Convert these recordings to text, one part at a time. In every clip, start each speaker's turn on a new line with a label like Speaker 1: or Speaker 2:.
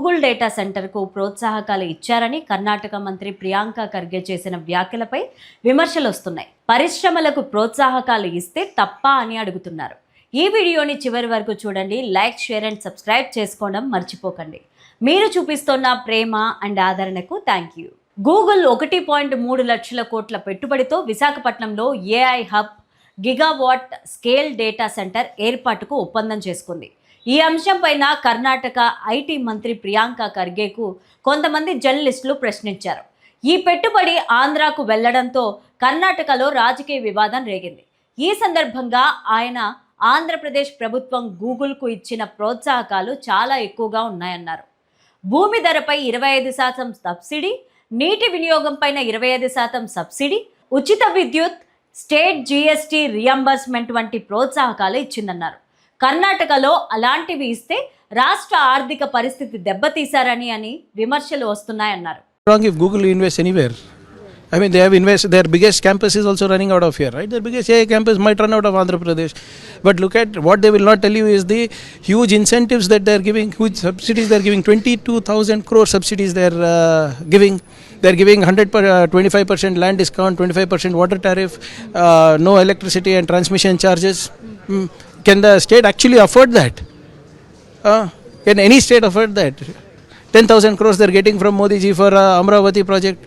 Speaker 1: Google data సెంటర్కు ప్రోత్సాహకాలు ఇచ్చారని కర్ణాటక మంత్రి ప్రియాంక ఖర్గే చేసిన వ్యాఖ్యలపై విమర్శలు వస్తున్నాయి. పరిశ్రమలకు ప్రోత్సాహకాలు ఇస్తే తప్ప అని అడుగుతున్నారు. ఈ వీడియోని చివరి వరకు చూడండి. లైక్ షేర్ అండ్ సబ్స్క్రైబ్ చేసుకోవడం మర్చిపోకండి. మీరు చూపిస్తున్న ప్రేమ అండ్ ఆదరణకు థ్యాంక్ యూ. గూగుల్ ఒకటి పాయింట్ మూడు లక్షల కోట్ల పెట్టుబడితో విశాఖపట్నంలో AI hub gigawatt scale data centre ఏర్పాటుకు ఒప్పందం చేసుకుంది. ఈ అంశంపైన కర్ణాటక ఐటీ మంత్రి ప్రియాంక ఖర్గేకు కొంతమంది జర్నలిస్టులు ప్రశ్నించారు. ఈ పెట్టుబడి ఆంధ్రాకు వెళ్ళడంతో కర్ణాటకలో రాజకీయ వివాదం రేగింది. ఈ సందర్భంగా ఆయన ఆంధ్రప్రదేశ్ ప్రభుత్వం గూగుల్కు ఇచ్చిన ప్రోత్సాహకాలు చాలా ఎక్కువగా ఉన్నాయన్నారు. భూమి ధరపై ఇరవై ఐదు శాతం సబ్సిడీ నీటి వినియోగం పైన ఇరవై ఐదు శాతం సబ్సిడీ ఉచిత విద్యుత్ స్టేట్ జీఎస్టీ రియంబర్స్మెంట్ వంటి ప్రోత్సాహకాలు ఇచ్చిందన్నారు. కర్ణాటకలో అలాంటివి ఇస్తే రాష్ట్ర ఆర్థిక పరిస్థితి దెబ్బతీశారని అని విమర్శలు వస్తున్నాయన్నారు
Speaker 2: wrong if Google invests anywhere. I mean, they have invested, their biggest campus is also running out of here, right? Their biggest AI campus might run out of Andhra Pradesh. But look at what they will not tell you is the huge incentives that they're giving, huge subsidies they're giving, 22,000 crore subsidies they're uh, giving. They're giving 100 per, uh, 25% land discount, 25% water tariff, uh, no electricity and transmission charges. Mm. Can the state actually afford that? Uh, can any state afford that? 10,000 crores they're getting from Modi ji for uh, Amravati project.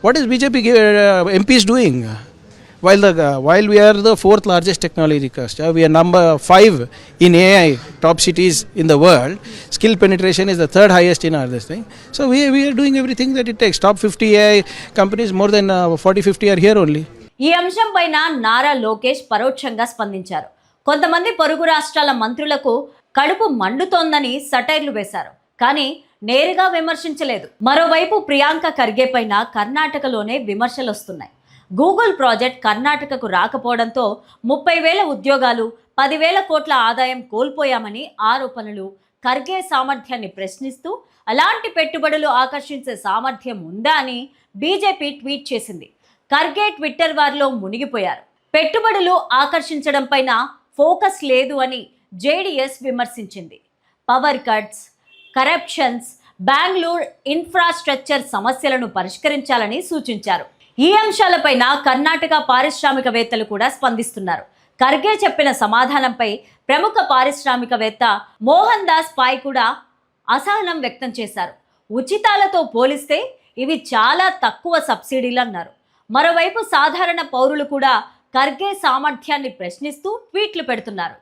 Speaker 2: What is BJP gi- uh, MPs doing? While the uh, while we are the fourth largest technology cluster, we are number five in AI top cities in the world. Skill penetration is the third highest in our this thing. So we we are doing everything that it takes. Top 50 AI companies, more than uh, 40 50 are here only.
Speaker 1: ఈ అంశంపైన నారా లోకేష్ పరోక్షంగా స్పందించారు కొంతమంది పొరుగు రాష్ట్రాల మంత్రులకు కడుపు మండుతోందని సటైర్లు వేశారు. కానీ నేరుగా విమర్శించలేదు. మరోవైపు ప్రియాంక ఖర్గేపైన కర్ణాటకలోనే విమర్శలు వస్తున్నాయి గూగుల్ ప్రాజెక్ట్ కర్ణాటకకు రాకపోవడంతో ముప్పై వేల ఉద్యోగాలు పదివేల కోట్ల ఆదాయం కోల్పోయామని ఆరోపణలు ఖర్గే సామర్థ్యాన్ని ప్రశ్నిస్తూ అలాంటి పెట్టుబడులు ఆకర్షించే సామర్థ్యం ఉందా అని బీజేపీ ట్వీట్ చేసింది. ఖర్గే ట్విట్టర్ వారిలో మునిగిపోయారు. పెట్టుబడులు ఆకర్షించడం పైన ఫోకస్ లేదు అని JDS విమర్శించింది. Power cuts corruptions Bengaluru infrastructure సమస్యలను పరిష్కరించాలని సూచించారు. ఈ అంశాలపైన కర్ణాటక పారిశ్రామికవేత్తలు కూడా స్పందిస్తున్నారు. ఖర్గే చెప్పిన సమాధానంపై ప్రముఖ పారిశ్రామికవేత్త మోహన్ దాస్ పాయ్ కూడా అసహనం వ్యక్తం చేశారు. ఉచితాలతో పోలిస్తే ఇవి చాలా తక్కువ సబ్సిడీలు అన్నారు. మరోవైపు సాధారణ పౌరులు కూడా ఖర్గే సామర్థ్యాన్ని ప్రశ్నిస్తూ ట్వీట్లు పెడుతున్నారు.